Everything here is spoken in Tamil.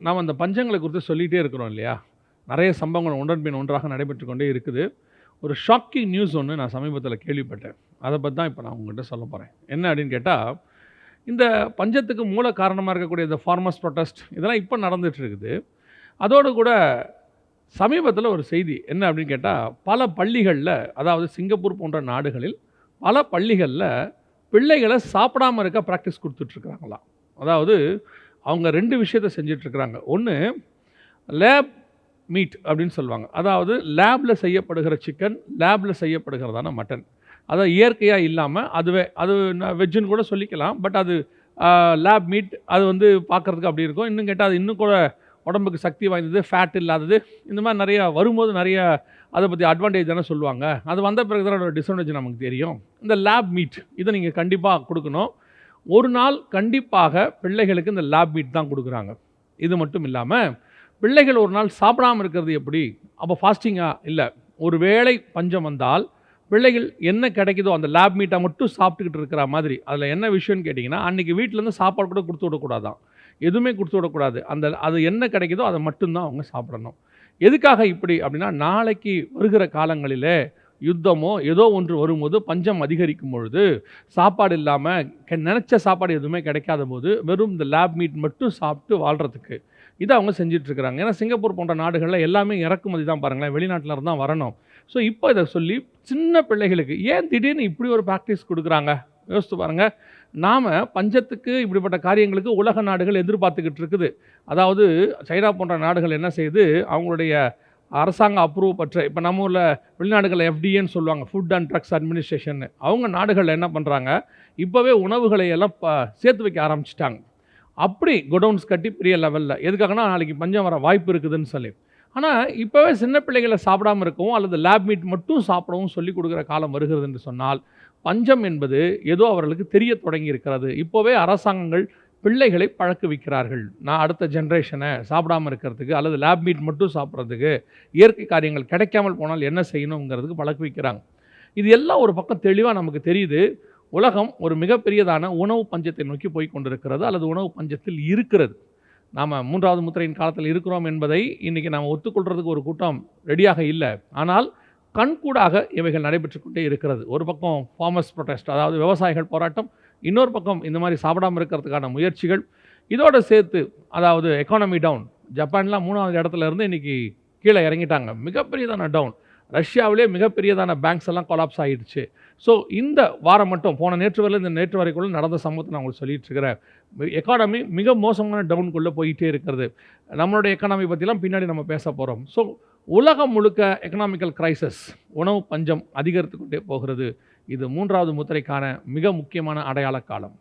நாம் அந்த பஞ்சங்களை குறித்து சொல்லிகிட்டே இருக்கிறோம் இல்லையா? நிறைய சம்பவங்கள் ஒன்றன்பின் ஒன்றாக நடைபெற்று கொண்டே இருக்குது. ஒரு ஷாக்கிங் நியூஸ் ஒன்று நான் சமீபத்தில் கேள்விப்பட்டேன். அதை பற்றி தான் இப்போ நான் உங்கள்கிட்ட சொல்ல போகிறேன் என்ன அப்படின்னு கேட்டால் இந்த பஞ்சத்துக்கு மூல காரணமாக இருக்கக்கூடிய இந்த ஃபார்மர்ஸ் ப்ரொட்டஸ்ட் இதெல்லாம் இப்போ நடந்துகிட்ருக்குது இருக்குது. அதோடு கூட சமீபத்தில் ஒரு செய்தி என்ன அப்படின்னு கேட்டால் பல பள்ளிகளில் அதாவது சிங்கப்பூர் போன்ற நாடுகளில் பல பள்ளிகளில் பிள்ளைகளை சாப்பிடாம இருக்க ப்ராக்டிஸ் கொடுத்துட்ருக்குறாங்களாம் அதாவது அவங்க ரெண்டு விஷயத்த செஞ்சிட்ருக்குறாங்க. ஒன்று லேப் மீட் அப்படின்னு சொல்லுவாங்க. அதாவது லேபில் செய்யப்படுகிற சிக்கன் லேபில் செய்யப்படுகிறதான மட்டன் அதாவது இயற்கையாக இல்லாமல் அதுவே அது வெஜ்ஜுன்னு கூட சொல்லிக்கலாம் பட் அது லேப் மீட் அது வந்து பார்க்குறதுக்கு அப்படி இருக்கும். இன்னும் கேட்டால் அது இன்னும் கூட உடம்புக்கு சக்தி வாய்ந்தது ஃபேட் இல்லாதது இந்த மாதிரி நிறையா வரும்போது நிறைய அதை பற்றி அட்வான்டேஜ் தானே சொல்லுவாங்க. அது வந்த பிறகு தான் டிஸ்அட்வான்டேஜ் நமக்கு தெரியும். இந்த லேப் மீட் இதை நீங்கள் கண்டிப்பாக கொடுக்கணும். ஒரு நாள் கண்டிப்பாக பிள்ளைகளுக்கு இந்த லேப் மீட் தான் கொடுக்குறாங்க. இது மட்டும் இல்லாமல் பிள்ளைகள் ஒரு நாள் சாப்பிடாம இருக்கிறது எப்படி? அப்போ ஃபாஸ்டிங்கா இல்லை. ஒரு வேளை பஞ்சம் வந்தால் பிள்ளைகள் என்ன கிடைக்குதோ அந்த லேப் மீட்டை மட்டும் சாப்பிட்டுக்கிட்டு இருக்கிற மாதிரி. அதில் என்ன விஷயம்னு கேட்டிங்கன்னா அன்றைக்கி வீட்டிலேருந்து சாப்பாடு கூட கொடுத்து விடக்கூடாதான். எதுவுமே கொடுத்து விடக்கூடாது. அந்த அது என்ன கிடைக்குதோ அதை மட்டும்தான் அவங்க சாப்பிடணும். எதுக்காக இப்படி அப்படின்னா நாளைக்கு வருகிற காலங்களிலே யுத்தமோ ஏதோ ஒன்று வரும்போது பஞ்சம் அதிகரிக்கும் பொழுது சாப்பாடு இல்லாமல் நினச்ச சாப்பாடு எதுவுமே கிடைக்காத போது வெறும் இந்த லேப் மீட் மட்டும் சாப்பிட்டு வாழ்கிறதுக்கு இதை அவங்க செஞ்சிட்ருக்கிறாங்க. ஏன்னா சிங்கப்பூர் போன்ற நாடுகளில் எல்லாமே இறக்குமதி தான் பாருங்களேன். வெளிநாட்டில் இருந்தால் வரணும். ஸோ இப்போ இதை சொல்லி சின்ன பிள்ளைகளுக்கு ஏன் திடீர்னு இப்படி ஒரு ப்ராக்டிஸ் கொடுக்குறாங்க? யோசித்து பாருங்கள் நாம் பஞ்சத்துக்கு இப்படிப்பட்ட காரியங்களுக்கு உலக நாடுகள் எதிர்பார்த்துக்கிட்டு இருக்குது. அதாவது சைனா போன்ற நாடுகள் என்ன செய்யுது? அவங்களுடைய அரசாங்கம் அப்ரூவ் பற்ற இப்போ நம்ம ஊரில் வெளிநாடுகளில் எஃப்டிஏன்னு சொல்லுவாங்க ஃபுட் அண்ட் ட்ரக்ஸ் அட்மினிஸ்ட்ரேஷன் அவங்க நாடுகளில் என்ன பண்ணுறாங்க இப்போவே உணவுகளை எல்லாம் ப சேர்த்து வைக்க ஆரம்பிச்சிட்டாங்க. அப்படி குடவுன்ஸ் கட்டி பெரிய லெவலில் எதுக்காகனா நாளைக்கு பஞ்சம் வர வாய்ப்பு இருக்குதுன்னு சொல்லி. ஆனால் இப்போவே சின்ன பிள்ளைகளை சாப்பிடாம இருக்கவும் அல்லது லேப் மீட் மட்டும் சாப்பிடவும் சொல்லி கொடுக்குற காலம் வருகிறது என்று சொன்னால் பஞ்சம் என்பது ஏதோ அவர்களுக்கு தெரிய தொடங்கி இருக்கிறது. இப்போவே அரசாங்கங்கள் பிள்ளைகளை பழக்க வைக்கிறார்கள் நான் அடுத்த ஜென்ரேஷனை சாப்பிடாம இருக்கிறதுக்கு அல்லது லேப் மீட் மட்டும் சாப்பிட்றதுக்கு இயற்கை காரியங்கள் கிடைக்காமல் போனால் என்ன செய்யணுங்கிறதுக்கு பழக்க வைக்கிறாங்க இது எல்லாம் ஒரு பக்கம் தெளிவாக நமக்கு தெரியுது. உலகம் ஒரு மிகப்பெரியதான உணவு பஞ்சத்தை நோக்கி போய் கொண்டிருக்கிறது அல்லது உணவு பஞ்சத்தில் இருக்கிறது. நாம் மூன்றாவது முத்திரையின் காலத்தில் இருக்கிறோம் என்பதை இன்றைக்கி நாம் ஒத்துக்கொள்கிறதுக்கு ஒரு கூட்டம் ரெடியாக இல்லை. ஆனால் கண்கூடாக இவைகள் நடைபெற்று கொண்டே இருக்கிறது. ஒரு பக்கம் ஃபார்மர்ஸ் ப்ரொடெஸ்ட் அதாவது விவசாயிகள் போராட்டம் இன்னொரு பக்கம் இந்த மாதிரி சாப்பிடாமல் இருக்கிறதுக்கான முயற்சிகள். இதோடு சேர்த்து அதாவது எக்கானமி டவுன் ஜப்பான்லாம் மூணாவது இடத்துல இருந்து இன்றைக்கி கீழே இறங்கிட்டாங்க. மிகப்பெரியதான டவுன் ரஷ்யாவிலே மிகப்பெரியதான பேங்க்ஸ் எல்லாம் கொலாப்ஸ் ஆகிடுச்சு ஸோ இந்த வாரம் மட்டும் போன நேற்று வரையில் இந்த நேற்று வரைக்குள்ள நடந்த சம்பவத்தை நான் உங்களுக்கு சொல்லிட்டு இருக்கிறேன். எக்கானமி மிக மோசமான டவுனுக்குள்ளே போயிட்டே இருக்கிறது. நம்மளுடைய எக்கானமி பற்றிலாம் பின்னாடி நம்ம பேச போகிறோம் ஸோ உலகம் முழுக்க எக்கனாமிக்கல் கிரைசஸ் உணவு பஞ்சம் அதிகரித்து கொண்டே போகிறது. இது மூன்றாவது முத்திரைக்கான மிக முக்கியமான அடையாள காலம்.